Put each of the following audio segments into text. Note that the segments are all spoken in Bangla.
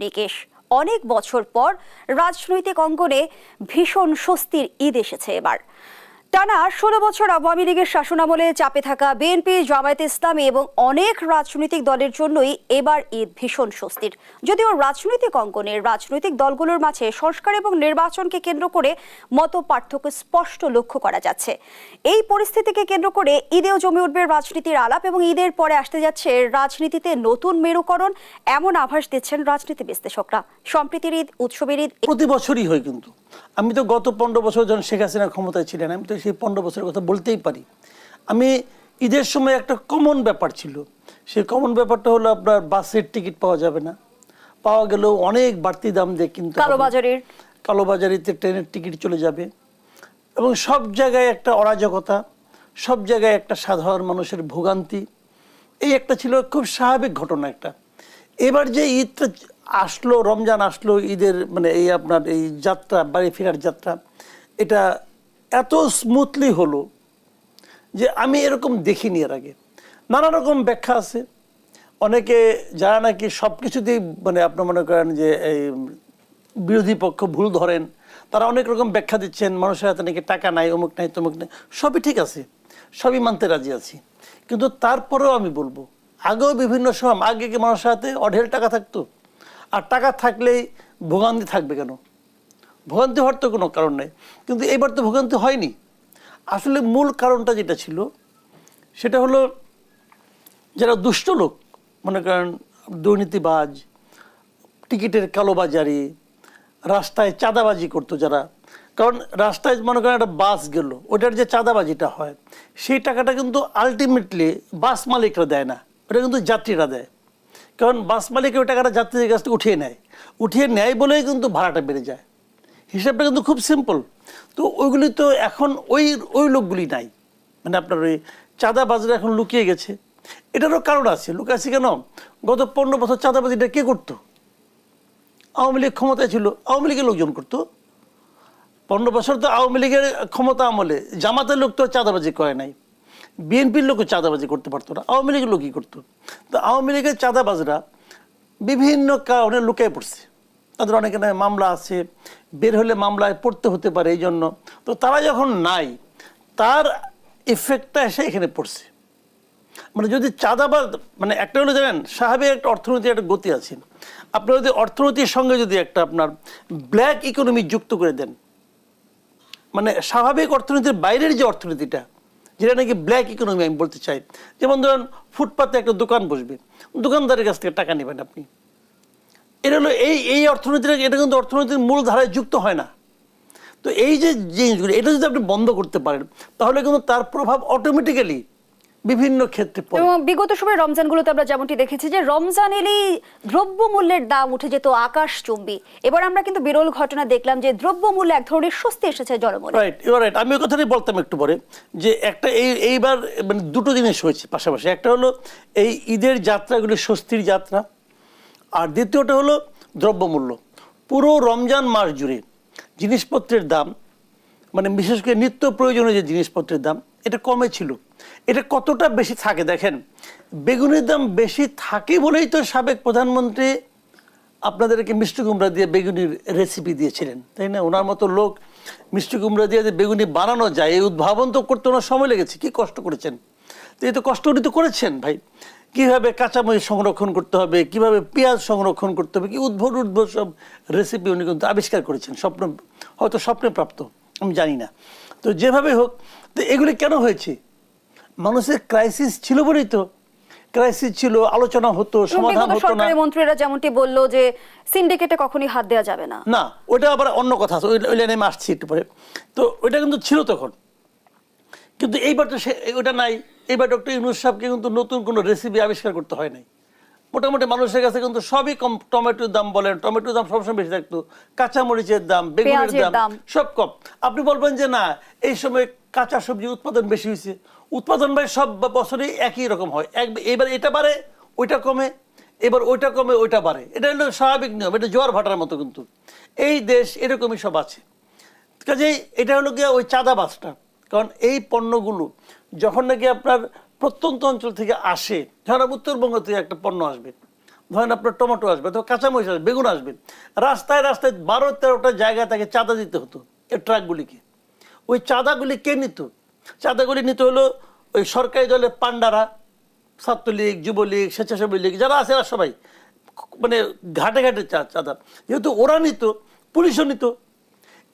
নিকেশ। অনেক বছর পর রাজনৈতিক অঙ্গনে ভীষণ স্বস্তির ঈদ এসেছে এবার। টানা ষোলো বছর আওয়ামী লীগের শাসনামলে চাপে থাকা বিএনপি, জামায়াতে ইসলামী এবং অনেক রাজনৈতিক দলের জন্যই এবার ঈদ ভীষণ স্বস্তির। যদিও রাজনৈতিক অঙ্গনে রাজনৈতিক দলগুলোর মাঝে সংস্কার এবং নির্বাচনকে কেন্দ্র করে মত পার্থক্য স্পষ্ট লক্ষ্য করা যাচ্ছে। এই পরিস্থিতিকে কেন্দ্র করে ঈদেও জমে উঠবে রাজনীতির আলাপ এবং ঈদের পরে আসতে যাচ্ছে রাজনীতিতে নতুন মেরুকরণ, এমন আভাস দিচ্ছেন রাজনীতি বিশ্লেষকরা। সম্প্রীতির ঈদ, উৎসবের ঈদ প্রতি বছরই হয় কিন্তু। আমি তো গত পনেরো বছর যখন শেখ হাসিনা ক্ষমতায় ছিলেন আমি তো সেই পনেরো বছরের কথা বলতেই পারি। আমি ঈদের সময় একটা কমন ব্যাপার ছিল। সেই কমন ব্যাপারটা হলো আপনার বাসের টিকিট পাওয়া যাবে না। পাওয়া গেলেও অনেক বাড়তি দাম দিয়ে কিন্তু কালোবাজারের। কালোবাজারিতে ট্রেনের টিকিট চলে যাবে। এবং সব জায়গায় একটা অরাজকতা সব জায়গায় একটা সাধারণ মানুষের ভোগান্তি। এই একটা ছিল খুব স্বাভাবিক ঘটনা একটা। এবার যে ঈদটা আসলো, রমজান আসলো, ঈদের মানে এই আপনার এই যাত্রা, বাড়ি ফেরার যাত্রা, এটা এত স্মুথলি হলো যে আমি এরকম দেখিনি এর আগে। নানা রকম ব্যাখ্যা আছে। অনেকে যারা নাকি সব কিছুতেই মানে আপনার মনে করেন যে এই বিরোধী পক্ষ ভুল ধরেন, তারা অনেক রকম ব্যাখ্যা দিচ্ছেন, মানুষের হাতে নাকি টাকা নাই, অমুক নাই, তমুক নাই, সবই ঠিক আছে, সবই মানতে রাজি আছি। কিন্তু তারপরেও আমি বলব, আগেও বিভিন্ন সময়, আগে কি মানুষের হাতে অঢেল টাকা থাকতো? আর টাকা থাকলেই ভোগান্তি থাকবে কেন? ভোগান্তি হওয়ার তো কোনো কারণ নেই। কিন্তু এবার তো ভোগান্তি হয়নি। আসলে মূল কারণটা যেটা ছিল, সেটা হলো যারা দুষ্ট লোক, মনে করেন দুর্নীতিবাজ, টিকিটের কালোবাজারি, রাস্তায় চাঁদাবাজি করতো যারা। কারণ রাস্তায় মনে করেন একটা বাস গেল, ওটার যে চাঁদাবাজিটা হয়, সেই টাকাটা কিন্তু আলটিমেটলি বাস মালিকরা দেয় না, ওটা কিন্তু যাত্রীরা দেয়। কারণ বাস মালিক ওই টাকাটা যাত্রীদের কাছ থেকে উঠিয়ে নেয়। উঠিয়ে নেয় বলেই কিন্তু ভাড়াটা বেড়ে যায়। হিসাবটা কিন্তু খুব সিম্পল তো ওইগুলি তো এখন ওই ওই লোকগুলি নাই। মানে আপনার ওই চাঁদাবাজরা এখন লুকিয়ে গেছে। এটারও কারণ আছে। লুকিয়ে আছে কেন? গত পনেরো বছর চাঁদাবাজিটা কে করতো? আওয়ামী লীগ ক্ষমতায় ছিল। আওয়ামী লীগের লোকজন করতো। পনেরো বছর তো আওয়ামী লীগের ক্ষমতা আমলে। জামাতের লোক তো চাঁদাবাজি করে নাই। বিএনপির লোকও চাঁদাবাজি করতে পারতো না, আওয়ামী লীগের লোকই করতো। তো আওয়ামী লীগের চাঁদাবাজরা বিভিন্ন কারণে লুকিয়ে পড়ছে। তাদের অনেক মামলা আছে, বের হলে মামলায় পড়তে হতে পারে এই জন্য তো তারা যখন নাই, তার এফেক্টটা এসে এখানে পড়ছে। মানে যদি চাঁদাবাজ মানে একটা হলো জানেন স্বাভাবিক একটা অর্থনীতির একটা গতি আছে। আপনার যদি অর্থনীতির সঙ্গে যদি একটা আপনার ব্ল্যাক ইকোনমি যুক্ত করে দেন মানে স্বাভাবিক অর্থনীতির বাইরের যে অর্থনীতিটা যেটা নাকি ব্ল্যাক ইকোনমি আমি বলতে চাই। যেমন ধরেন, ফুটপাতে একটা দোকান বসবে। দোকানদারের কাছ থেকে টাকা নেবেন আপনি। এটা হলো এই এই অর্থনীতিটা, এটা কিন্তু অর্থনীতির মূল ধারায় যুক্ত হয় না। তো এই যে জিনিসগুলো, এটা যদি আপনি বন্ধ করতে পারেন, তাহলে কিন্তু তার প্রভাব অটোমেটিক্যালি বিভিন্ন ক্ষেত্রে এবং বিগত সময় রমজানগুলোতে আমরা যেমনটি দেখেছি যে রমজান এলেই দ্রব্য মূল্যের দাম উঠে যেত আকাশ চুম্বি। এবার আমরা কিন্তু বিরল ঘটনা দেখলাম যে দ্রব্য মূল্যে এক ধরনের স্বস্তি এসেছে জনমনে। রাইট রাইট আমি ওই কথাটাই বলতাম একটু পরে যে একটা এই এইবার মানে দুটো জিনিস হয়েছে পাশাপাশি। একটা হলো এই ঈদের যাত্রাগুলি স্বস্তির যাত্রা আর দ্বিতীয়টা হলো দ্রব্যমূল্য। পুরো রমজান মাস জুড়ে জিনিসপত্রের দাম মানে বিশেষ করে নিত্য প্রয়োজনীয় যে জিনিসপত্রের দাম এটা কমে ছিল। এটা কতটা বেশি থাকে? দেখেন, বেগুনের দাম বেশি থাকে বলেই তো সাবেক প্রধানমন্ত্রী আপনাদেরকে মিষ্টি কুমড়া দিয়ে বেগুনির রেসিপি দিয়েছিলেন, তাই না? ওনার মতো লোক মিষ্টি কুমড়া দিয়ে যে বেগুনি বানানো যায়, এই উদ্ভাবন তো করতে ওনার সময় লেগেছে, কি কষ্ট করেছেন? তো এই তো কষ্ট উনি তো করেছেন ভাই। কীভাবে কাঁচামরিচ সংরক্ষণ করতে হবে, কীভাবে পেঁয়াজ সংরক্ষণ করতে হবে, কি উদ্ভট উদ্ভট সব রেসিপি উনি কিন্তু আবিষ্কার করেছেন, স্বপ্ন, হয়তো স্বপ্নে প্রাপ্ত, আমি জানি না। তো যেভাবে হোক, তো এগুলি কেন হয়েছে? মানুষের ক্রাইসিস ছিল বলেই তো। ক্রাইসিস ছিল আলোচনা হতো সমাধান হতো না। সরকারি মন্ত্রীরা যেমনটি বলল যে সিন্ডিকেটে কখনই হাত দেওয়া যাবে না। না ওটা আবার অন্য কথা আছে, ওই ওই লাইনে আমি আসছি একটু পরে। তো ওইটা কিন্তু ছিল তখন। কিন্তু এইবার তো সে ওটা নাই। এইবার ডক্টর ইউনুস সাহেবকে কিন্তু নতুন কোনো রেসিপি আবিষ্কার করতে হয় নাই। মোটামুটি মানুষের কাছে কিন্তু সবই কম টমেটোর দাম বলেন টমেটোর দাম সবসময় বেশি থাকতো। কাঁচামরিচের দাম বেগুনের দাম দাম। সব কম। আপনি বলবেন যে না এই সময় কাঁচা সবজি উৎপাদন বেশি হয়েছে। উৎপাদন ভাই সব বছরই একই রকম হয়। এক এবার এটা বাড়ে, ওইটা কমে, এবার ওইটা কমে, ওইটা বাড়ে। এটা হলো স্বাভাবিক নিয়ম, এটা জোয়ার ভাটার মতো কিন্তু। এই দেশ এরকমই সব আছে। কাজেই এটা হলো গিয়ে ওই চাঁদাবাজটা। কারণ এই পণ্যগুলো যখন নাকি আপনার প্রত্যন্ত অঞ্চল থেকে আসে, ধরেন উত্তরবঙ্গ থেকে একটা পণ্য আসবে, ধরেন আপনার টমেটো আসবে তো কাঁচামরিচ আসবে, বেগুন আসবে, রাস্তায় রাস্তায় বারো তেরোটা জায়গায় তাকে চাঁদা দিতে হতো, এই ট্রাকগুলিকে। ওই চাঁদাগুলি কে নিত? চাঁদাগুলি নিতে হলো ওই সরকারি দলের পান্ডারা ছাত্রলীগ, যুবলীগ স্বেচ্ছাসেবী লীগ যারা আছে সবাই মানে ঘাটে ঘাটে চাঁদা। যেহেতু ওরা নিত, পুলিশও নিত,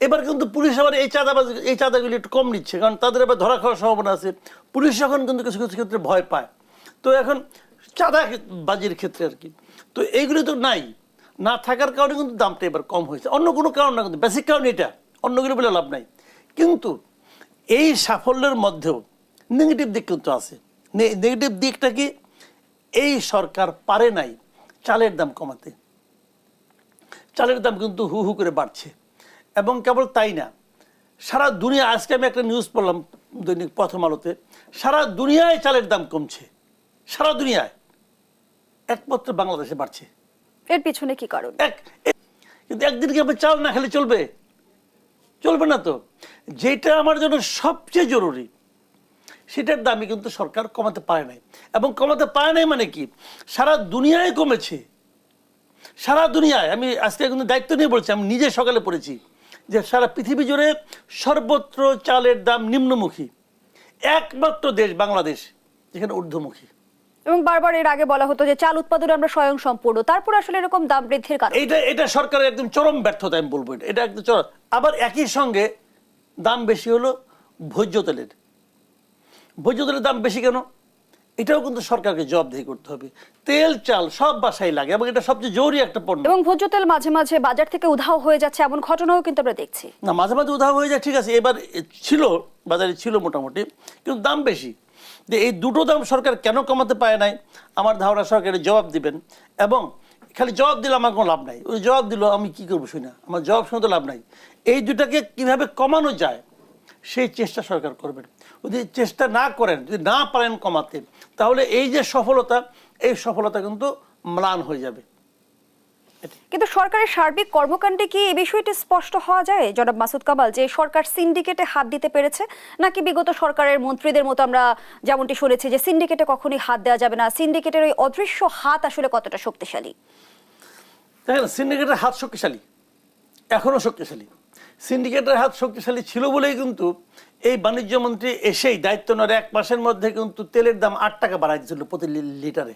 এবার কিন্তু পুলিশ আবার এই চাঁদাবাজ, এই চাঁদাগুলি একটু কম নিচ্ছে, কারণ তাদের এবার ধরা খাওয়ার সম্ভাবনা আছে। পুলিশ এখন কিন্তু কিছু কিছু ক্ষেত্রে ভয় পায়। তো এখন চাঁদা বাজির ক্ষেত্রে আর কি। তো এইগুলি তো নাই। না থাকার কারণে কিন্তু দামটা এবার কম হয়েছে। অন্য কোনো কারণ না কিন্তু বেসিক কারণ এটা। অন্যগুলো বলে লাভ নাই। কিন্তু এই সাফল্যের মধ্যেও নেগেটিভ দিক কিন্তু আছে। নেগেটিভ দিকটা কি? এই সরকার পারে নাই চালের দাম কমাতে। চালের দাম কিন্তু হু হু করে বাড়ছে। এবং কেবল তাই না সারা দুনিয়া আজকে আমি একটা নিউজ পড়লাম দৈনিক প্রথম আলোতে সারা দুনিয়ায় চালের দাম কমছে। সারা দুনিয়ায়। একমাত্র বাংলাদেশে বাড়ছে। এর পিছনে কি কারণ? এক কিন্তু একদিন কি আমরা চাল না খেলে চলবে? চলবে না তো। যেটা আমার জন্য সবচেয়ে জরুরি, সেটার দামই কিন্তু সরকার কমাতে পারে নাই। এবং কমাতে পারে নাই মানে কি? সারা দুনিয়ায় কমেছে। সারা দুনিয়ায়, আমি আজকে কিন্তু দায়িত্ব নিয়ে বলছি, আমি নিজে সকালে পড়েছি যে সারা পৃথিবী জুড়ে সর্বত্র চালের দাম নিম্নমুখী। একমাত্র দেশ বাংলাদেশ, যেখানে ঊর্ধ্বমুখী। এবং বারবার এর আগে বলা হতো যে চাল উৎপাদনে আমরা স্বয়ং সম্পূর্ণ। তারপর আসলে এরকম দাম বৃদ্ধির কারণ। এটা এটা সরকারের একদম চরম ব্যর্থতা আমি বলব এটা। এটা একদম চরম। আবার একই সঙ্গে দাম বেশি হলো ভোজ্য তেলের। ভোজ্য তেলের দাম বেশি কেন? এটাও কিন্তু সরকারকে জবাবদিহি করতে হবে। তেল চাল সব বাসায় লাগে এবং এটা সবচেয়ে জরুরি একটা পণ্য। এবং ভোজ্য তেল মাঝে মাঝে বাজার থেকে উধাও হয়ে যাচ্ছে এমন ঘটনাও কিন্তু আমরা দেখছি। না মাঝে মাঝে উধাও হয়ে যায় ঠিক আছে। এবার ছিল বাজারে ছিল মোটামুটি কিন্তু দাম বেশি। যে এই দুটো দাম সরকার কেন কমাতে পায় নাই? আমার ধারণা সরকারের জবাব দিবেন। এবং খালি জবাব দিলে আমার কোনো লাভ নাই। ওই জবাব দিল, আমি কি করব শুনি না। আমার জবাব শুনে তো লাভ নাই। এই দুটাকে কীভাবে কমানো যায়, সেই চেষ্টা সরকার করবেন। যদি চেষ্টা না করেন, যদি না পারেন কমাতে, তাহলে এই যে সফলতা, এই সফলতা কিন্তু ম্লান হয়ে যাবে। কিন্তু সরকারের সার্বিক কর্মকাণ্ডে কি এই বিষয়টি স্পষ্ট হওয়া যায়? জনাব মাসুদ কামাল, যে সরকার সিন্ডিকেটে হাত দিতে পেরেছে, নাকি বিগত সরকারের মন্ত্রীদের মতো আমরা যেমনটি শুনেছি যে সিন্ডিকেটে কখনোই হাত দেওয়া যাবে না? সিন্ডিকেটের ওই অদৃশ্য হাত আসলে কতটা শক্তিশালী? দেখেন, সিন্ডিকেটের হাত শক্তিশালী এখনও শক্তিশালী। সিন্ডিকেটের হাত শক্তিশালী ছিল বলেই কিন্তু এই বাণিজ্য মন্ত্রী এসেই দায়িত্ব নেওয়ার এক মাসের মধ্যে কিন্তু তেলের দাম আট টাকা বাড়াই দিয়েছিল প্রতি লিটারে।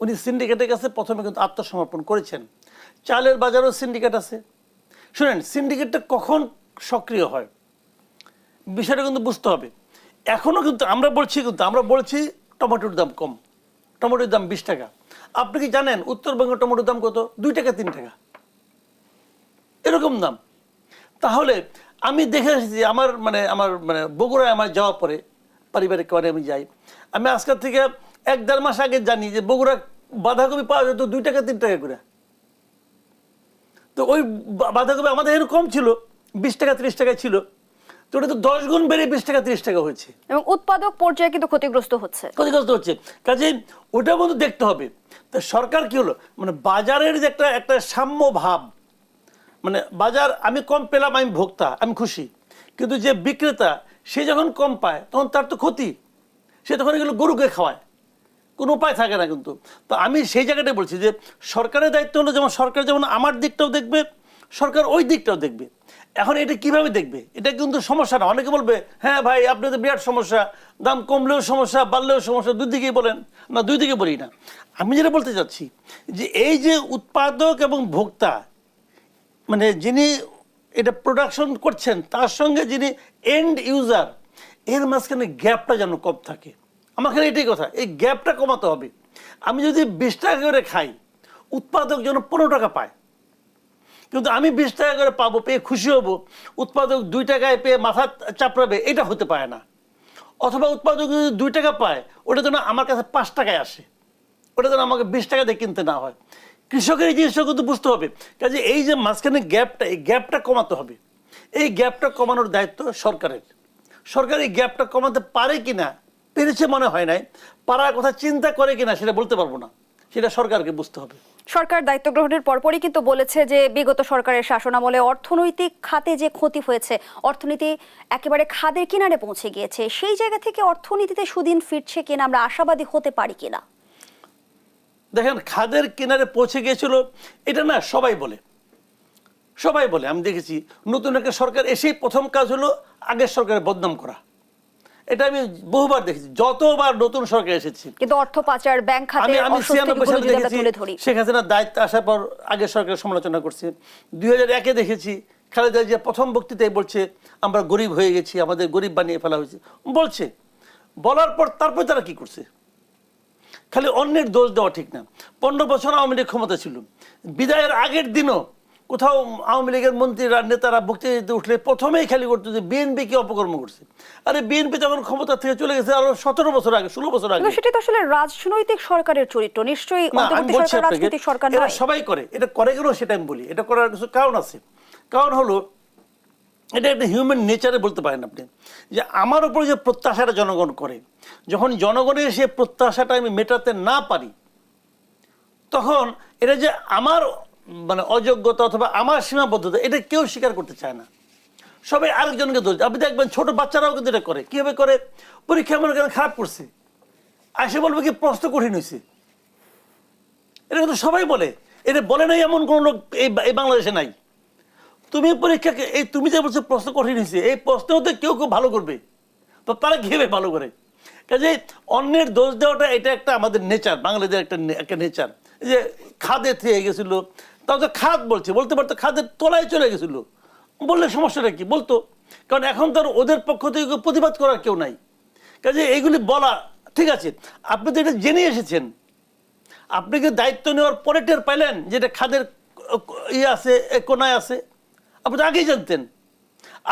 উনি সিন্ডিকেটের কাছে প্রথমে কিন্তু আত্মসমর্পণ করেছেন। চালের বাজারও সিন্ডিকেট আছে। শুনেন সিন্ডিকেটটা কখন সক্রিয় হয়? বিষয়টা কিন্তু বুঝতে হবে। এখনও কিন্তু আমরা বলছি কিন্তু, আমরা বলছি টমেটোর দাম কম। টমেটোর দাম বিশ টাকা। আপনি কি জানেন উত্তরবঙ্গের টমেটোর দাম কত? দুই টাকা, তিন টাকা। এরকম দাম। তাহলে আমি দেখে এসেছি আমার মানে আমার মানে বগুড়ায় আমার যাওয়া পরে, পারিবারিক কারণে আমি যাই। আমি আজকের থেকে এক দেড় মাস আগে জানি যে বগুড়া বাঁধাকপি পাওয়া যেত দুই টাকা তিন টাকা করে। তো ওই বাঁধাকপি আমাদের এখানে কম ছিল বিশ টাকা ত্রিশ টাকা ছিল। তো ওটা তো দশ গুণ বেড়ে বিশ টাকা ত্রিশ টাকা হয়েছে। এবং উৎপাদক পর্যায়ে কিন্তু ক্ষতিগ্রস্ত হচ্ছে। ক্ষতিগ্রস্ত হচ্ছে। কাজে ওটা কিন্তু দেখতে হবে। তো সরকার কি হলো? মানে বাজারের যে একটা একটা সাম্য ভাব মানে বাজার আমি কম পেলাম আমি ভোক্তা আমি খুশি। কিন্তু যে বিক্রেতা সে যখন কম পায় তখন তার তো ক্ষতি। সে তখন এগুলো গরুকে খাওয়ায়। কোনো উপায় থাকে না কিন্তু। তো আমি সেই জায়গাটাই বলছি যে সরকারের দায়িত্ব হলো যেমন সরকার যেমন আমার দিকটাও দেখবে, সরকার ওই দিকটাও দেখবে। এখন এটা কীভাবে দেখবে? এটা কিন্তু সমস্যা না। অনেকে বলবে হ্যাঁ ভাই, আপনাদের বিরাট সমস্যা। দাম কমলেও সমস্যা, বাড়লেও সমস্যা। দুই দিকেই বলেন। না, দুই দিকে বলি না। আমি যেটা বলতে চাচ্ছি যে এই যে উৎপাদক এবং ভোক্তা মানে যিনি এটা প্রোডাকশন করছেন, তার সঙ্গে যিনি এন্ড ইউজার এর মাঝখানে গ্যাপটা যেন কম থাকে। আমার এটাই কথা, এই গ্যাপটা কমাতে হবে। আমি যদি বিশ টাকা করে খাই, উৎপাদক যেন পনেরো টাকা পায়। কিন্তু আমি বিশ টাকা করে পাবো, পেয়ে খুশি হব, উৎপাদক দুই টাকায় পেয়ে মাথা চাপড়াবে, এটা হতে পারে না। অথবা উৎপাদক যদি দুই টাকা পায়, ওটা যেন আমার কাছে পাঁচ টাকায় আসে। ওটা যেন আমাকে বিশ টাকা দিয়ে কিনতে না হয়। কৃষকের এই জিনিসটা কিন্তু বুঝতে হবে। কাজে এই যে মাঝখানে গ্যাপটা, এই গ্যাপটা কমাতে হবে। এই গ্যাপটা কমানোর দায়িত্ব সরকারের। সরকার এই গ্যাপটা কমাতে পারে কিনা পেরেছে মনে হয় নাই পারার কথা চিন্তা করে কিনা সেটা বলতে পারব না। সেটা সরকারকে বুঝতে হবে। সরকার দায়িত্ব গ্রহণের পরপরই কিন্তু বলেছে যে বিগত সরকারের শাসনামলে অর্থনৈতিক খাতে যে ক্ষতি হয়েছে অর্থনীতি একেবারে খাদের কিনারে পৌঁছে গিয়েছে সেই জায়গা থেকে অর্থনীতিতে সুদিন ফিরছে কিনা আমরা আশাবাদী হতে পারি কিনা? দেখেন খাদের কিনারে পৌঁছে গিয়েছিল এটা না সবাই বলে। সবাই বলে। আমি দেখেছি নতুন একটা সরকার এসেই প্রথম কাজ হলো আগের সরকারের বদনাম করা। এটা আমি বহুবার দেখেছি যতবার নতুন সরকার এসেছি। কিন্তু অর্থ পাচার ব্যাংক খাতে আমি ছিয়ানব্বই অস্বস্তিগুলো সালে আমরা দেখেছি শেখ হাসিনার দায়িত্ব আসার পর আগের সরকারের সমালোচনা করছে। দুই হাজার একে দেখেছি খালেদা জিয়া প্রথম বক্তৃতায় বলছে আমরা গরিব হয়ে গেছি আমাদের গরিব বানিয়ে ফেলা হয়েছে। বলছে বলার পর তারপর তারা কি করছে? খালি অন্যের দোষ দেওয়া ঠিক না। পনেরো বছর আওয়ামী লীগ ক্ষমতা ছিল। বিদায়ের আগের দিনও কোথাও আওয়ামী লীগের মন্ত্রীরা নেতারা বক্তৃতা দিতে উঠলে প্রথমেই খালি করতো যে বিএনপি কি অপকর্ম করছে। আরে বিএনপি তখন ক্ষমতা থেকে চলে গেছে আরও সতেরো বছর আগে ষোলো বছর আগে। সেটা তো আসলে রাজনৈতিক সরকারের চরিত্র নিশ্চয়ই সরকার রাজনৈতিক সরকার এরা সবাই করে এটা করে কেন সেটা আমি বলি এটা করার কিছু কারণ আছে। কারণ হলো এটা একটা হিউম্যান নেচারে বলতে পারেন আপনি যে আমার উপর যে প্রত্যাশাটা জনগণ করে যখন জনগণের সে প্রত্যাশাটা আমি মেটাতে না পারি তখন এটা যে আমার মানে অযোগ্যতা অথবা আমার সীমাবদ্ধতা, এটা কেউ স্বীকার করতে চায় না। সবাই আরেকজনকে দোষ আপনি দেখবেন ছোট বাচ্চারাও কিন্তু এটা করে। কীভাবে করে? পরীক্ষা মনে করেন খারাপ করছে। আসে বলবে কি, প্রশ্ন কঠিন হয়েছে এটা কিন্তু সবাই বলে। এটা বলে নাই এমন কোনো লোক এই বাংলাদেশে নাই। তুমি পরীক্ষাকে, এই তুমি যে বলছো প্রশ্ন কঠিন হয়েছে এই প্রশ্নেও তো কেউ কেউ ভালো করবে। তো তারা কীভাবে ভালো করে? কাজে অন্যের দোষ দেওয়াটা এটা একটা আমাদের নেচার বাংলাদেশের একটা একটা নেচার। যে খাদে থেকে গেছিল তাও তো খাদ বলছে, বলতে পারতো খাদের তলায় চলে গেছিল। বললে সমস্যাটা কি? বলতো, কারণ এখন তো ওদের পক্ষ থেকে প্রতিবাদ করার কেউ নাই। কাজে এইগুলি বলা, ঠিক আছে, আপনি তো এটা জেনে এসেছেন। আপনি কি দায়িত্ব নেওয়ার পরে টের পাইলেন যেটা খাদের ইয়ে আছে কোনায় আছে। আপনি তো আগেই জানতেন।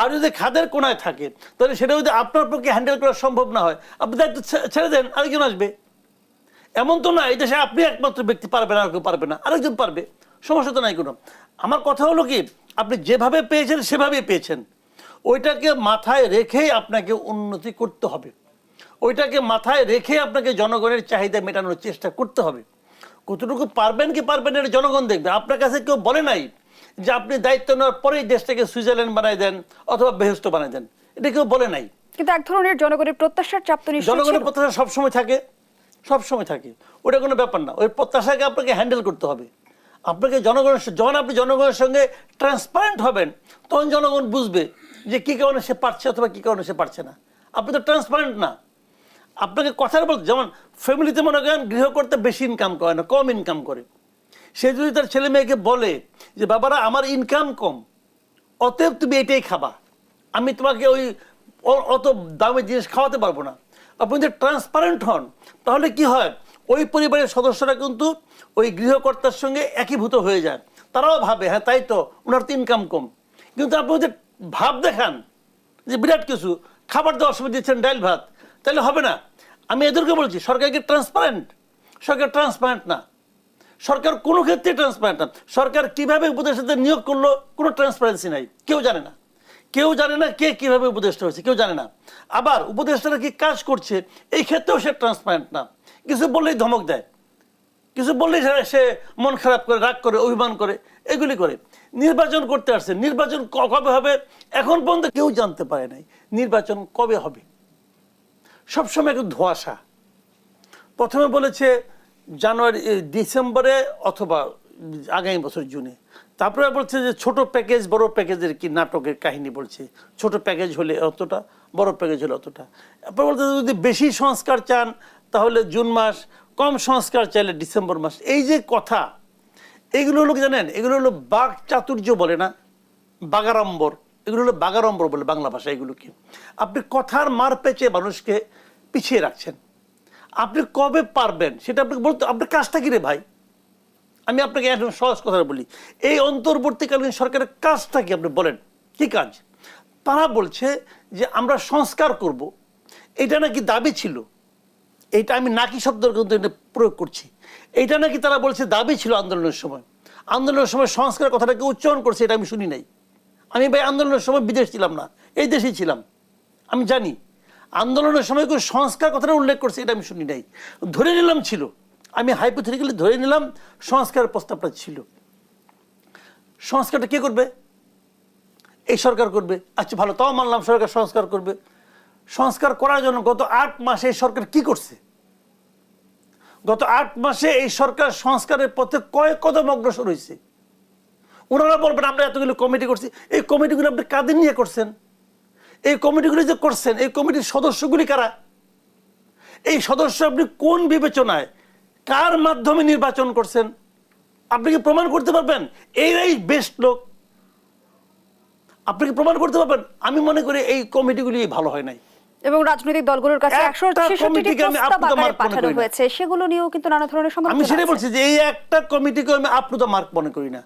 আর যদি খাদের কোনায় থাকে, তাহলে সেটা যদি আপনার পক্ষে হ্যান্ডেল করা সম্ভব না হয়, আপনি দায়িত্ব ছেড়ে দেন, আরেকজন আসবে। এমন তো না, এই দেশে আপনি একমাত্র ব্যক্তি পারবে না আর কেউ পারবে না, আরেকজন পারবে। সমস্যা তো নাই কোনো। আমার কথা হলো কি আপনি যেভাবে পেয়েছেন সেভাবেই পেয়েছেন। ওইটাকে মাথায় রেখেই আপনাকে উন্নতি করতে হবে। ওইটাকে মাথায় রেখে আপনাকে জনগণের চাহিদা মেটানোর চেষ্টা করতে হবে। কতটুকু পারবেন কি পারবেন এটা জনগণ দেখবে। আপনার কাছে কেউ বলে নাই যে আপনি দায়িত্ব নেওয়ার পরেই দেশটাকে সুইজারল্যান্ড বানাই দেন অথবা বেহস্ত বানাই দেন। এটা কেউ বলে নাই। কিন্তু এক ধরনের জনগণের প্রত্যাশার চাপ তো জনগণের। প্রত্যাশা সবসময় থাকে। সবসময় থাকে। ওটা কোনো ব্যাপার না। ওই প্রত্যাশাকে আপনাকে হ্যান্ডেল করতে হবে। আপনাকে জনগণের যখন আপনি জনগণের সঙ্গে ট্রান্সপারেন্ট হবেন, তখন জনগণ বুঝবে যে কী কারণে সে পারছে অথবা কী কারণে সে পারছে না। আপনি তো ট্রান্সপারেন্ট না। আপনাকে কথার বলতে যেমন ফ্যামিলিতে মনে করেন গৃহকর্তা বেশি ইনকাম করে না, কম ইনকাম করে। সে যদি তার ছেলে মেয়েকে বলে যে, বাবারা, আমার ইনকাম কম, অতএব তুমি এটাই খাবা। আমি তোমাকে ওই অত দামি জিনিস খাওয়াতে পারব না। আপনি যদি ট্রান্সপারেন্ট হন, তাহলে কি হয়? ওই পরিবারের সদস্যরা কিন্তু ওই গৃহকর্তার সঙ্গে একীভূত হয়ে যায় তারাও ভাবে হ্যাঁ তাই তো ওনার তো ইনকাম কম। কিন্তু আপনি যদি ভাব দেখান, যে বিরাট কিছু, খাবার দেওয়ার সময় দিচ্ছেন ডাল ভাত, তাহলে হবে না। আমি এদেরকে বলছি, সরকার কি ট্রান্সপারেন্ট সরকার ট্রান্সপারেন্ট না। সরকার কোনো ক্ষেত্রে ট্রান্সপারেন্ট না। সরকার কীভাবে উপদেষ্টাদের নিয়োগ করল, কোনো ট্রান্সপারেন্সি নাই। কেউ জানে না। কেউ জানে না কে কীভাবে উপদেষ্টা হয়েছে, কেউ জানে না। আবার উপদেষ্টারা কি কাজ করছে, এই ক্ষেত্রেও সে ট্রান্সপারেন্ট না। কিছু বললেই ধমক দেয়। কিছু বললেই সে- মন খারাপ করে, রাগ করে, অভিমান করে, এগুলি করে। নির্বাচন করতে আসছে। নির্বাচন কবে হবে? এখন পর্যন্ত কেউ জানতে পারে নাই নির্বাচন কবে হবে। সবসময় একটু ধোঁয়াশা। প্রথমে বলেছে জানুয়ারি ডিসেম্বরে অথবা আগামী বছর জুনে। তারপরে বলছে যে ছোট প্যাকেজ, বড় প্যাকেজের কি নাটকের কাহিনী বলছে। ছোট প্যাকেজ হলে অতটা, বড় প্যাকেজ হলে অতটা। তারপরে বলছে যদি বেশি সংস্কার চান, তাহলে জুন মাস কম সংস্কার চাইলে ডিসেম্বর মাস। এই যে কথা, এগুলো হলো জানেন? এগুলো হলো বাঘ চাতুর্য বলে না? বাগাড়ম্বর। এগুলো হলো বাগাড়ম্বর বলে বাংলা ভাষা এগুলোকে। আপনি কথার মার পেঁচে মানুষকে পিছিয়ে রাখছেন। আপনি কবে পারবেন? সেটা আপনাকে বলতে আপনার কাজটা কি রে ভাই? আমি আপনাকে একদম সহজ কথা বলি। এই অন্তর্বর্তীকালীন সরকারের কাজটা কি আপনি বলেন? কি কাজ? তারা বলছে যে আমরা সংস্কার করব। এটা নাকি দাবি ছিল? এইটা আমি নাকি শব্দ কিন্তু এটা প্রয়োগ করছি। এটা নাকি তারা বলছে দাবি ছিল আন্দোলনের সময়। আন্দোলনের সময় সংস্কার কথাটাকে উচ্চারণ করছে, এটা আমি শুনি নাই। আমি ভাই আন্দোলনের সময় বিদেশ ছিলাম না, এই দেশেই ছিলাম। আমি জানি, আন্দোলনের সময় কেউ সংস্কার কথাটা উল্লেখ করছে, এটা আমি শুনি নাই। ধরে নিলাম ছিল, আমি হাইপোথেটিক্যালি ধরে নিলাম সংস্কারের প্রস্তাবটা ছিল। সংস্কারটা কে করবে? এই সরকার করবে। আচ্ছা ভালো, তাও মানলাম সরকার সংস্কার করবে। সংস্কার করার জন্য গত আট মাসে এই সরকার কি করছে? গত আট মাসে এই সরকার সংস্কারের পথে কয়েক কদম অগ্রসর হয়েছে। ওনারা বলবেন, আমরা এতগুলো কমিটি করছি। এই কমিটিগুলো আপনি কাদের নিয়ে করছেন? এই কমিটিগুলি যে করছেন, এই কমিটির সদস্যগুলি কারা? এই সদস্য আপনি কোন বিবেচনায়, কার মাধ্যমে নির্বাচন করছেন? আপনি কি প্রমাণ করতে পারবেন? এরাই বেস্ট লোক। আপনি কি প্রমাণ করতে পারবেন? আমি মনে করি এই কমিটিগুলি ভালো হয় নাই। এবং রাজনৈতিক দলগুলোর কাছে একশো প্রস্তাব পাঠানো হয়েছে। সেগুলো নিয়েও কিন্তু নানা ধরনের আমি সেটাই বলছি যে এই একটা কমিটিকে আমি আপ্লুত মার্ক মনে করি না।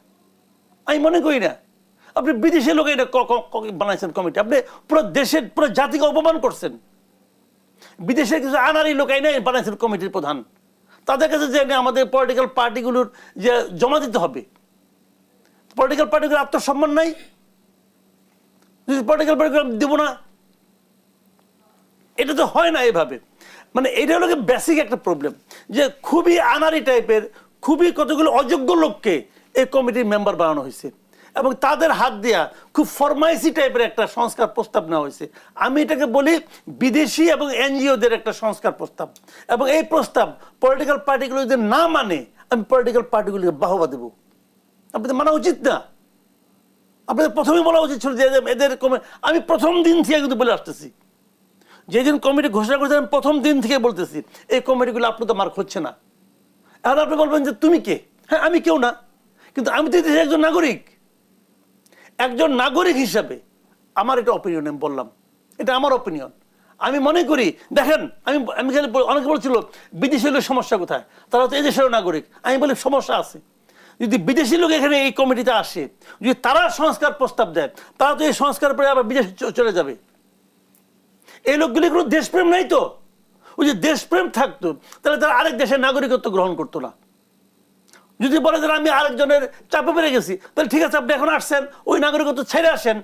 আমি মনে করি না। আপনি বিদেশি লোক এটা বানাইছেন কমিটি আপনি পুরো দেশের পুরো জাতিকে অপমান করছেন। বিদেশের কিছু আনারি লোক এনে বানাইছেন কমিটির প্রধান। তাদের কাছে যে আমাদের পলিটিক্যাল পার্টিগুলোর যে জমা দিতে হবে। পলিটিক্যাল পার্টিগুলোর আত্মসম্মান নাই। যদি পলিটিক্যাল পার্টিগুলো দেবো না এটা তো হয় না এভাবে। মানে এটা হলো বেসিক একটা প্রবলেম যে খুবই আনারি টাইপের খুবই কতগুলো অযোগ্য লোককে এই কমিটির মেম্বার বানানো হয়েছে এবং তাদের হাত দেয়া খুব ফরমাইসি টাইপের একটা সংস্কার প্রস্তাব নেওয়া হয়েছে। আমি এটাকে বলি বিদেশি এবং এনজিওদের একটা সংস্কার প্রস্তাব। এবং এই প্রস্তাব পলিটিক্যাল পার্টিগুলো যদি না মানে আমি পলিটিক্যাল পার্টিগুলিকে বাহবা দেবো। আপনাদের মানা উচিত না? আপনাদের প্রথমেই বলা উচিত ছিল যে এদের কমে- আমি প্রথম দিন থেকে কিন্তু বলে আসতেছি। যেদিন কমিটি ঘোষণা করেছে, আমি প্রথম দিন থেকে বলতেছি, এই কমিটিগুলো আপনার তো মার্ক হচ্ছে না। এখন আপনি বলবেন যে, তুমি কে? হ্যাঁ আমি কেউ না। কিন্তু আমি তো দেশের একজন নাগরিক। একজন নাগরিক হিসাবে আমার এটা অপিনিয়ন আমি বললাম। এটা আমার অপিনিয়ন আমি মনে করি, দেখেন, আমি আমি অনেকে বলছিল, বিদেশি লোকের সমস্যা কোথায়? তারা তো এই দেশেরও নাগরিক। আমি বলি, সমস্যা আছে। যদি বিদেশি লোক এখানে এই কমিটিতে আসে, যদি তারা সংস্কার প্রস্তাব দেয়, তারা তো এই সংস্কার পরে আবার বিদেশে চলে যাবে। এই লোকগুলি কোনো দেশপ্রেম নাই তো? ওই যে দেশপ্রেম থাকতো, তাহলে তারা আরেক দেশের নাগরিকত্ব গ্রহণ করতো না। যদি বলে যে আমি আরেকজনের চাপে পেরে গেছি, তাহলে ঠিক আছে, আপনি এখন আসছেন, ওই নাগরিকত্ব ছেড়ে আসেন।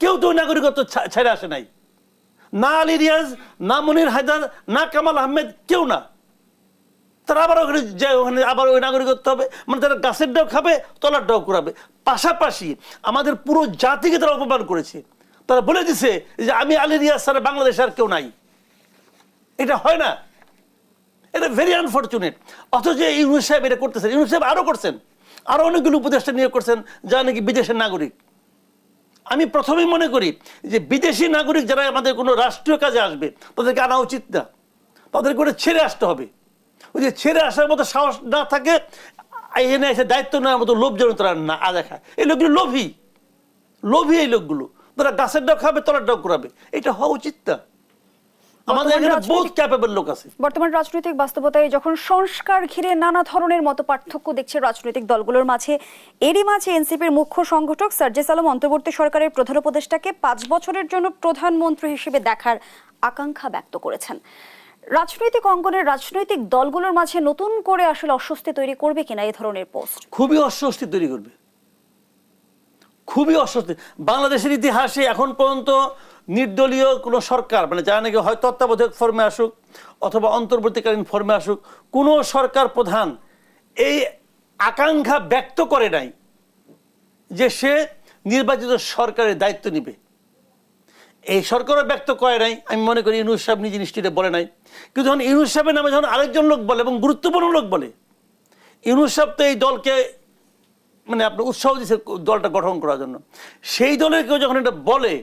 কেউ তো ওই নাগরিকত্ব ছেড়ে আসে নাই। না আলী রিয়াজ, না মনির হায়দার, না কামাল আহমেদ, কেউ না। তারা আবার ওখানে যায় ওখানে আবার ওই নাগরিকত্ব হবে মানে তারা গাছের ডাও খাবে, তলার ডাও করাবে পাশাপাশি আমাদের পুরো জাতিকে তারা অপমান করেছে। তারা বলে দিছে যে আমি আলী রিয়াজ ছাড়া বাংলাদেশে আর কেউ নাই। এটা হয় না। এটা ভেরি আনফর্চুনেট অথচ ইউনুস সাহেব এটা করতেছেন, ইউনুস সাহেব আরও করছেন। আরও অনেকগুলো উপদেষ্টা নিয়োগ করছেন, যা নাকি বিদেশের নাগরিক। আমি প্রথমেই মনে করি যে বিদেশি নাগরিক যারা আমাদের কোনো রাষ্ট্রীয় কাজে আসবে, তাদেরকে আনা উচিত না। তাদের করে ছেড়ে আসতে হবে। ওই যে ছেড়ে আসার মতো সাহস না থাকে, এনে এসে দায়িত্ব নেওয়ার মতো লোভ যেন না দেখায় এই লোকগুলো লোভী। লোভী এই লোকগুলো। তারা গাছের ডাক খাবে তলার ডাক করাবে এটা হওয়া উচিত না। আমাদের বর্তমান এখানে রাজনৈতিক- বহুত ক্যাপেবল লোক আছে। বর্তমান রাজনৈতিক বাস্তবতায় যখন সংস্কার ঘিরে নানা ধরনের মতো পার্থক্য দেখছে রাজনৈতিক দলগুলোর মাঝে এরই মাঝে এনসিপির মুখ্য সংগঠক সার্জেস আলম অন্তর্বর্তী সরকারের প্রধান উপদেষ্টাকে পাঁচ বছরের জন্য প্রধানমন্ত্রী হিসেবে দেখার আকাঙ্ক্ষা ব্যক্ত করেছেন। রাজনৈতিক অঙ্গনের রাজনৈতিক দলগুলোর মাঝে নতুন করে আসলে অস্বস্তি তৈরি করবে কিনা এই ধরনের পোস্ট? খুবই অস্বস্তি তৈরি করবে। খুবই অস্বস্তি। বাংলাদেশের ইতিহাসে এখন পর্যন্ত নির্দলীয় কোনো সরকার মানে যারা নাকি হয় তত্ত্বাবধায়ক ফর্মে আসুক অথবা অন্তর্বর্তীকালীন ফর্মে আসুক, কোনো সরকার প্রধান এই আকাঙ্ক্ষা ব্যক্ত করে নাই যে সে নির্বাচিত সরকারের দায়িত্ব নিবে। এই সরকারও ব্যক্ত করে নাই, আমি মনে করি ইউনুস সাহেব নিজে নিশ্চিত বলে নাই। কিন্তু যখন ইউনুস সাহেবের নামে যখন আরেকজন লোক বলে এবং গুরুত্বপূর্ণ লোক বলে ইউনুস সাহেব তো এই দলকে মানে আপনি উৎসাহ দিচ্ছে দলটা গঠন করার জন্য। সেই দলের কেউ যখন এটা বলে,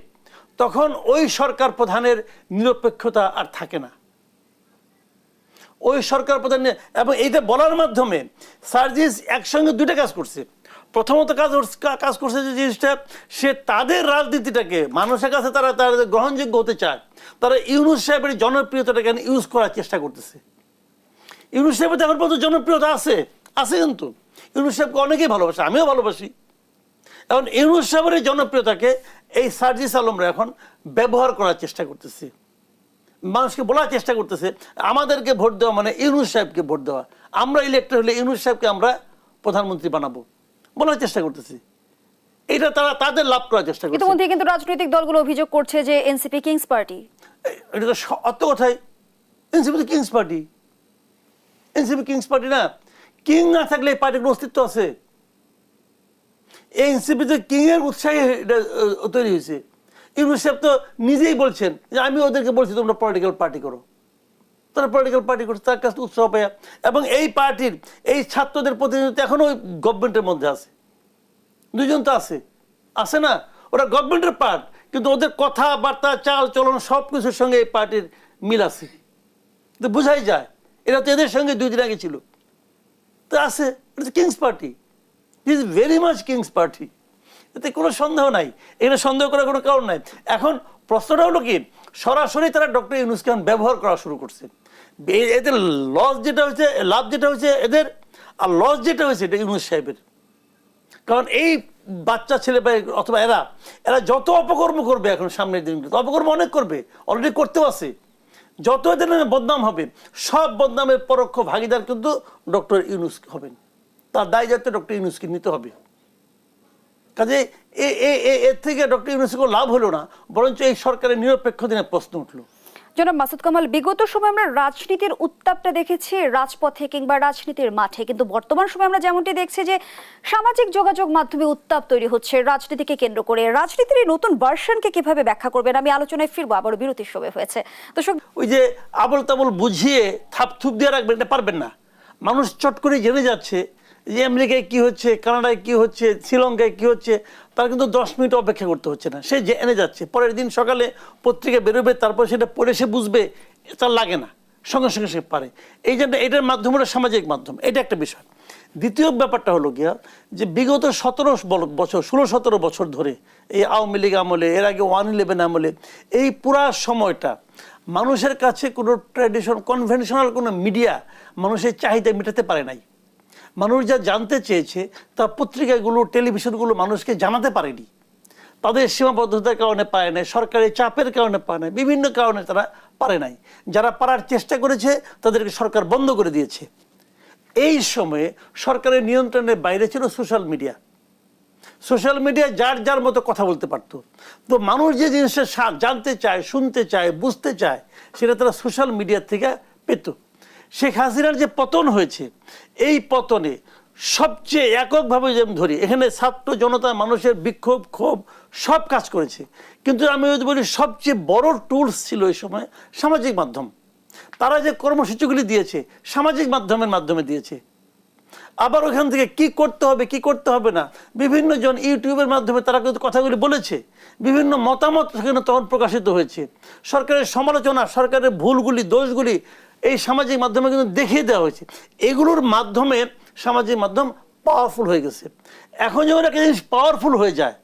তখন ওই সরকার প্রধানের নিরপেক্ষতা আর থাকে না। ওই সরকার প্রধান এবং এইটা বলার মাধ্যমে সার্জিস একসঙ্গে দুইটা কাজ করছে। প্রথমত কাজ কাজ করছে যে জিনিসটা, সে তাদের রাজনীতিটাকে, মানুষের কাছে তারা তারা গ্রহণযোগ্য হতে চায়, তারা ইউনুস সাহেবের জনপ্রিয়তাটাকে ইউজ করার চেষ্টা করতেছে। ইউনুস সাহেবের এখন পর্যন্ত জনপ্রিয়তা আছে আছে কিন্তু। ইউনুস সাহেবকে অনেকেই ভালোবাসে আমিও ভালোবাসি। এখন ইউনুস সাহেবের এই জনপ্রিয়তাকে এই সার্জিস আলমরা এখন ব্যবহার করার চেষ্টা করতেছে। মানুষকে বলার চেষ্টা করতেছে আমাদেরকে ভোট দেওয়া মানে ইউনুস সাহেবকে ভোট দেওয়া। আমরা ইলেক্টেড হলে ইউনুস সাহেবকে আমরা প্রধানমন্ত্রী বানাবো। বলার চেষ্টা করতেছি। এটা তারা তাদের লাভ করার চেষ্টা করছে। ইতিমধ্যে কিন্তু রাজনৈতিক দলগুলো অভিযোগ করছে যে এনসিপি কিংস পার্টি। এটা তো অত কথাই এনসিপি তো king's party. NCP king's party না কিং না থাকলে এই পার্টির কোনো অস্তিত্ব আছে। এই এনসিপিতে কিং এর উৎসাহে এটা তৈরি হয়েছে। ইউনুস সাহেব তো নিজেই বলছেন যে আমি ওদেরকে বলছি, তোমরা পলিটিক্যাল পার্টি করো। তারা পলিটিক্যাল পার্টি করছে, তার কাছে উৎসাহ পায়। এবং এই পার্টির, এই ছাত্রদের প্রতিনিধিত্ব এখনও ওই গভর্নমেন্টের মধ্যে আছে। দুজন তো আছে। আছে না? ওরা গভর্নমেন্টের পার্ট কিন্তু ওদের কথাবার্তা, চাল, চলন সব কিছুর সঙ্গে এই পার্টির মিল আছে। তো বোঝাই যায়, এরা তো এদের সঙ্গে দুই দিন আগে ছিল। আছে, এটা king's party is very much king's party এতে কোনো সন্দেহ নাই। এখানে সন্দেহ করার কোনো কারণ নাই। এখন প্রশ্নটা হলো কি, সরাসরি তারা ডক্টর ইউনুস খান ব্যবহার করা শুরু করছে। এদের লস যেটা হয়েছে লাভ যেটা হয়েছে, এদের, আর লস যেটা হয়েছে, এটা ইউনুস সাহেবের। কারণ এই বাচ্চা ছেলে অথবা এরা এরা যত অপকর্ম করবে এখন সামনের দিনগুলো অপকর্ম অনেক করবে অলরেডি করতেও আছে। যত এদের নামে বদনাম হবে, সব বদনামের পরোক্ষ ভাগিদার কিন্তু ডক্টর ইউনুস হবেন। তার দায় যাতে ডক্টর ইউনুসকে নিতে হবে। কাজে এ, এ- এ- এর থেকে ডক্টর ইউনুসের লাভ হলো না, বরঞ্চ এই সরকারের নিরপেক্ষ দিনের প্রশ্ন উঠল। জনাব মাসুদ কামাল, বিগত সময় আমরা রাজনীতির উত্তাপটা দেখেছি, রাজপথে কিংবা রাজনীতির মাঠে। কিন্তু বর্তমান সময় আমরা যেমনটি দেখছি যে সামাজিক যোগাযোগ মাধ্যমে উত্তাপ তৈরি হচ্ছে রাজনীতিকে কেন্দ্র করে। রাজনীতির এই নতুন ভার্সনকে কীভাবে ব্যাখ্যা করবেন? আমি আলোচনায় ফিরবো আবার বিরতির সময় হয়েছে। দর্শক ওই যে আবল তাবল বুঝিয়ে থাপ থুপ দিয়ে রাখবেন, এটা পারবেন না। মানুষ চট করে জেনে যাচ্ছে যে আমেরিকায় কি হচ্ছে, কানাডায় কি হচ্ছে, শ্রীলঙ্কায় কি হচ্ছে, তার কিন্তু দশ মিনিট অপেক্ষা করতে হচ্ছে না। সে জেনে যাচ্ছে। পরের দিন সকালে পত্রিকা বেরোবে, তারপর সেটা পড়ে সে বুঝবে তার লাগে না। সঙ্গে সঙ্গে সে পারে। এই জন্য এটার মাধ্যম হলো সামাজিক মাধ্যম। এটা একটা বিষয়। দ্বিতীয় ব্যাপারটা হলো গিয়া যে বিগত সতেরো বছর, ষোলো, সতেরো বছর ধরে এই আওয়ামী লীগ আমলে, এর আগে ওয়ান ইলেভেন আমলে, এই পুরা সময়টা মানুষের কাছে কোনো ট্র্যাডিশন কনভেনশনাল কোনো মিডিয়া মানুষের চাহিদা মেটাতে পারে নাই। মানুষ যা জানতে চেয়েছে, তা পত্রিকাগুলো, টেলিভিশনগুলো মানুষকে জানাতে পারেনি। তাদের সীমাবদ্ধতার কারণে পায় নাই, সরকারি চাপের কারণে পায় নাই, বিভিন্ন কারণে তারা পারে নাই। যারা পারার চেষ্টা করেছে, তাদেরকে সরকার বন্ধ করে দিয়েছে। এই সময়ে সরকারের নিয়ন্ত্রণের বাইরে ছিল সোশ্যাল মিডিয়া। সোশ্যাল মিডিয়া যার যার মতো কথা বলতে পারতো। তো মানুষ যে জিনিসটা জানতে চায়, শুনতে চায়, বুঝতে চায়, সেটা তারা সোশ্যাল মিডিয়া থেকে পেত। শেখ হাসিনার যে পতন হয়েছে, এই পতনে সবচেয়ে এককভাবে যে আমি ধরি, এখানে ছাত্র জনতা, মানুষের বিক্ষোভ, ক্ষোভ, সব কাজ করেছে। কিন্তু আমি যদি বলি, সবচেয়ে বড় টুলস ছিল এই সময় সামাজিক মাধ্যম। তারা যে কর্মসূচিগুলি দিয়েছে, সামাজিক মাধ্যমের মাধ্যমে দিয়েছে। আবার ওখান থেকে কি করতে হবে, কি করতে হবে না, বিভিন্ন জন ইউটিউবের মাধ্যমে তারা কিন্তু কথাগুলি বলেছে। বিভিন্ন মতামত সেখানে তখন প্রকাশিত হয়েছে। সরকারের সমালোচনা, সরকারের ভুলগুলি, দোষগুলি এই সামাজিক মাধ্যমে কিন্তু দেখিয়ে দেওয়া হয়েছে। এগুলোর মাধ্যমে সামাজিক মাধ্যম পাওয়ারফুল হয়ে গেছে। এখন যখন একটা জিনিস পাওয়ারফুল হয়ে যায়,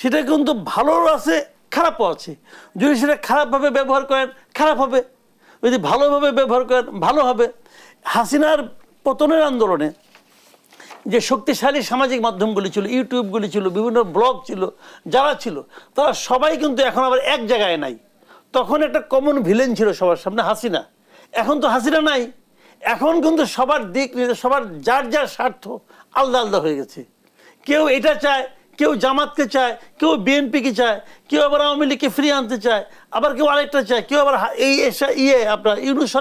সেটা কিন্তু ভালো আছে, খারাপও আছে। যদি সেটা খারাপভাবে ব্যবহার করেন, খারাপ হবে। যদি ভালোভাবে ব্যবহার করেন, ভালো হবে। হাসিনার পতনের আন্দোলনে যে শক্তিশালী সামাজিক মাধ্যমগুলি ছিল, ইউটিউবগুলি ছিল, বিভিন্ন ব্লগ ছিল, যারা ছিল, তারা সবাই কিন্তু এখন আবার এক জায়গায় নাই। তখন একটা কমন ভিলেন ছিল সবার সামনে, হাসিনা। এখন তো হাসিনা নাই। এখন কিন্তু সবার দিক সবার যার যার স্বার্থ আলাদা আলাদা হয়ে গেছে। কেউ এটা চায়, কেউ জামাতকে চায়, কেউ বিএনপিকে চায়, কেউ আবার আওয়ামী লীগকে ফ্রি আনতে চায়, আবার কেউ আরেকটা চায়, কেউ আবার এই ইয়ে আপনার ইউনু সরকার